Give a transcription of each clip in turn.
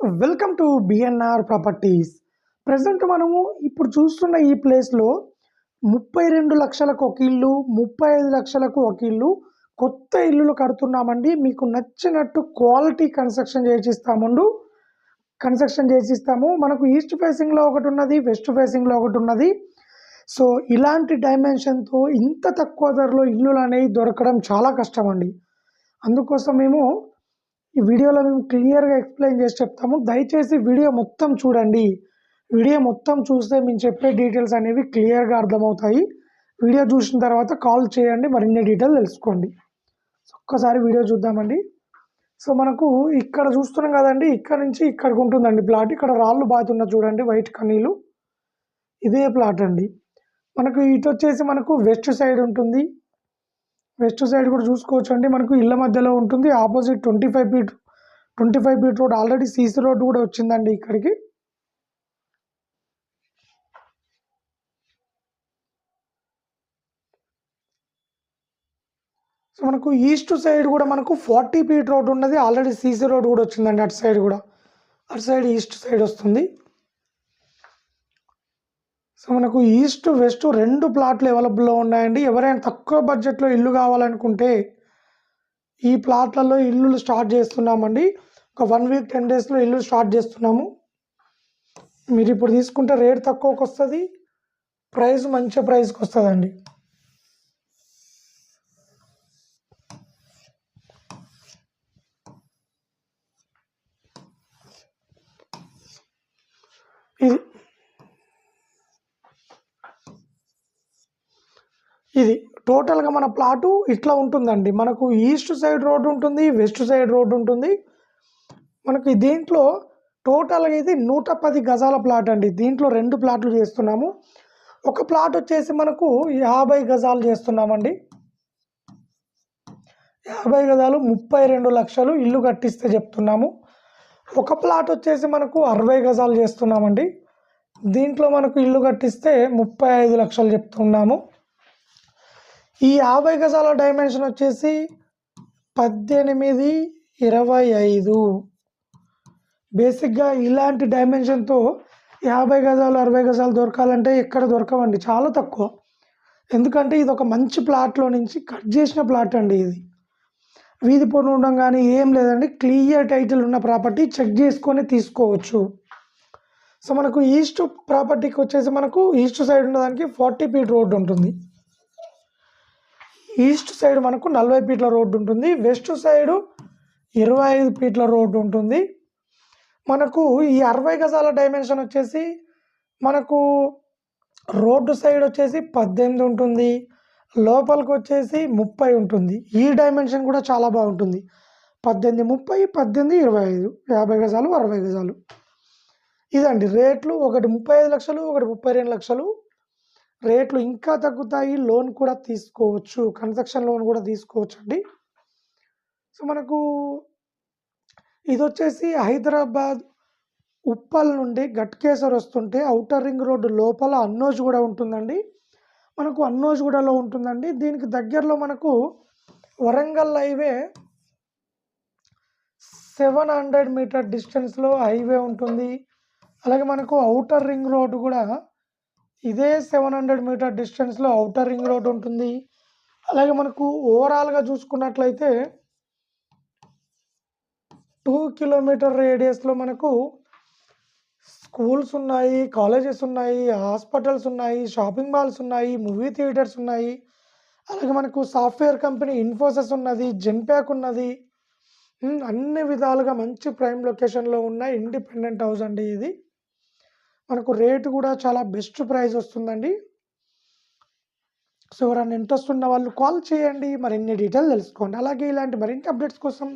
Welcome to BNR properties present మనము ఇప్పుడు చూస్తున్న ఈ ప్లేస్లో ముప్పై రెండు లక్షలకు ఒక ఇల్లు ముప్పై ఐదు లక్షలకు ఒక ఇల్లు కొత్త ఇల్లులు కడుతున్నామండి. మీకు నచ్చినట్టు క్వాలిటీ కన్స్ట్రక్షన్ చేసిస్తాముండు. కన్స్ట్రక్షన్ చేసిస్తాము. మనకు ఈస్ట్ ఫేసింగ్లో ఒకటి ఉన్నది వెస్ట్ ఫేసింగ్లో ఒకటి ఉన్నది. సో ఇలాంటి డైమెన్షన్తో ఇంత తక్కువ ధరలో ఇల్లులు అనేవి దొరకడం చాలా కష్టం అండి అందుకోసం మేము ఈ వీడియోలో మేము క్లియర్గా ఎక్స్ప్లెయిన్ చేసి చెప్తాము. దయచేసి వీడియో మొత్తం చూడండి. వీడియో మొత్తం చూస్తే మేము చెప్పే డీటెయిల్స్ అనేవి క్లియర్గా అర్థమవుతాయి. వీడియో చూసిన తర్వాత కాల్ చేయండి మరిన్ని డీటెయిల్ తెలుసుకోండి. సో ఒక్కసారి వీడియో చూద్దామండి. సో మనకు ఇక్కడ చూస్తున్నాం కదండి ఇక్కడ నుంచి ఇక్కడికి ఉంటుందండి ప్లాట్. ఇక్కడ రాళ్ళు బాతున్న చూడండి వైట్ కనీలు ఇదే ప్లాట్ అండి. మనకు ఇటు వచ్చేసి మనకు వెస్ట్ సైడ్ ఉంటుంది. వెస్ట్ సైడ్ కూడా చూసుకోవచ్చు అండి మనకు ఇళ్ళ మధ్యలో ఉంటుంది. Opposite twenty five feet twenty five feet road. Already CC road కూడా వచ్చిందండి ఇక్కడికి. సో మనకు ఈస్ట్ సైడ్ కూడా మనకు ఫార్టీ ఫీట్ రోడ్ ఉన్నది. ఆల్రెడీ సీసీ రోడ్ కూడా వచ్చిందండి అటు సైడ్ కూడా. అటు సైడ్ ఈస్ట్ సైడ్ వస్తుంది. సో మనకు ఈస్ట్ వెస్ట్ రెండు ప్లాట్లు అవైలబుల్లో ఉన్నాయండి. ఎవరైనా తక్కువ బడ్జెట్లో ఇల్లు కావాలనుకుంటే ఈ ప్లాట్లలో ఇల్లులు స్టార్ట్ చేస్తున్నామండి. ఒక వన్ వీక్ టెన్ డేస్లో ఇల్లు స్టార్ట్ చేస్తున్నాము. మీరు ఇప్పుడు తీసుకుంటే రేట్ తక్కువకి వస్తుంది ప్రైస్ మంచి ప్రైస్కి వస్తుందండి ఇది టోటల్గా మన ప్లాటు ఇట్లా ఉంటుందండి. మనకు ఈస్ట్ సైడ్ రోడ్డు ఉంటుంది వెస్ట్ సైడ్ రోడ్డు ఉంటుంది. మనకి దీంట్లో టోటల్గా ఇది నూట పది గజాల ప్లాట్ అండి. దీంట్లో రెండు ప్లాట్లు చేస్తున్నాము. ఒక ప్లాట్ వచ్చేసి మనకు యాభై గజాలు చేస్తున్నామండి. యాభై గజాలు ముప్పై రెండు లక్షలు ఇల్లు కట్టిస్తే చెప్తున్నాము. ఒక ప్లాట్ వచ్చేసి మనకు అరవై గజాలు చేస్తున్నామండి. దీంట్లో మనకు ఇల్లు కట్టిస్తే ముప్పై ఐదు లక్షలు చెప్తున్నాము. ఈ యాభై గజాల డైమెన్షన్ వచ్చేసి పద్దెనిమిది ఇరవై ఐదు. బేసిక్గా ఇలాంటి డైమెన్షన్తో యాభై గజాలు అరవై గజాలు దొరకాలంటే ఎక్కడ దొరకవండి? చాలా తక్కువ. ఎందుకంటే ఇది ఒక మంచి ప్లాట్లో నుంచి కట్ చేసిన ప్లాట్ అండి ఇది. వీధి పొడి ఉండడం కానీ ఏం లేదండి. క్లియర్ టైటిల్ ఉన్న ప్రాపర్టీ చెక్ చేసుకొని తీసుకోవచ్చు. సో మనకు ఈస్ట్ ప్రాపర్టీకి వచ్చేసి మనకు ఈస్ట్ సైడ్ ఉన్నదానికి ఫార్టీ ఫీట్ రోడ్ ఉంటుంది. ఈస్ట్ సైడ్ మనకు నలభై ఫీట్ల రోడ్డు ఉంటుంది. వెస్ట్ సైడు ఇరవై ఐదు ఫీట్ల రోడ్డు ఉంటుంది. మనకు ఈ అరవై గజాల డైమెన్షన్ వచ్చేసి మనకు రోడ్డు సైడ్ వచ్చేసి పద్దెనిమిది ఉంటుంది. లోపలికి వచ్చేసి ముప్పై ఉంటుంది. ఈ డైమెన్షన్ కూడా చాలా బాగుంటుంది. పద్దెనిమిది ముప్పై పద్దెనిమిది ఇరవై ఐదు. యాభై గజాలు అరవై గజాలు. ఇదండి రేట్లు. ఒకటి ముప్పై ఐదు లక్షలు ఒకటి ముప్పై రెండు లక్షలు. రేట్లు ఇంకా తగ్గుతాయి లోన్ కూడా తీసుకోవచ్చు కన్స్ట్రక్షన్ లోన్ కూడా తీసుకోవచ్చు అండి సో మనకు ఇది వచ్చేసి హైదరాబాద్ ఉప్పల్ నుండి గట్కేశ్వర్ వస్తుంటే అవుటర్ రింగ్ రోడ్డు లోపల అన్నోజ్ కూడా ఉంటుందండి. మనకు అన్నోజ్ కూడాలో ఉంటుందండి. దీనికి దగ్గరలో మనకు Warangal highway seven hundred metre డిస్టెన్స్లో హైవే ఉంటుంది. అలాగే మనకు అవుటర్ రింగ్ రోడ్డు కూడా ఇదే సెవెన్ హండ్రెడ్ మీటర్ డిస్టెన్స్లో అవుటర్ రింగ్ రోడ్ ఉంటుంది. అలాగే మనకు ఓవరాల్గా చూసుకున్నట్లయితే టూ కిలోమీటర్ రేడియస్లో మనకు స్కూల్స్ ఉన్నాయి కాలేజెస్ ఉన్నాయి హాస్పిటల్స్ ఉన్నాయి షాపింగ్ మాల్స్ ఉన్నాయి మూవీ థియేటర్స్ ఉన్నాయి. అలాగే మనకు సాఫ్ట్వేర్ కంపెనీ ఇన్ఫోసిస్ ఉన్నది జెన్ప్యాక్ ఉన్నది. అన్ని విధాలుగా మంచి ప్రైమ్ లొకేషన్లో ఉన్న ఇండిపెండెంట్ హౌస్ అండి ఇది. మనకు రేటు కూడా చాలా బెస్ట్ ప్రైస్ వస్తుందండి. సో ఎవరైనా ఇంట్రెస్ట్ ఉన్న వాళ్ళు కాల్ చేయండి. మరిన్ని డీటెయిల్ తెలుసుకోండి. అలాగే ఇలాంటి మరిన్ని అప్డేట్స్ కోసం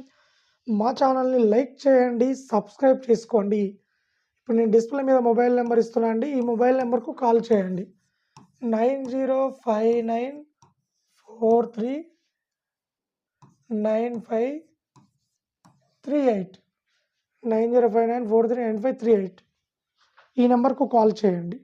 మా ఛానల్ని లైక్ చేయండి సబ్స్క్రైబ్ చేసుకోండి. ఇప్పుడు నేను డిస్ప్లే మీద మొబైల్ నెంబర్ ఇస్తున్నా అండి. ఈ మొబైల్ నెంబర్కు కాల్ చేయండి. Nine zero five nine four three nine five three eight. Nine zero five nine four three nine five three eight. ఈ నెంబర్కు కాల్ చేయండి.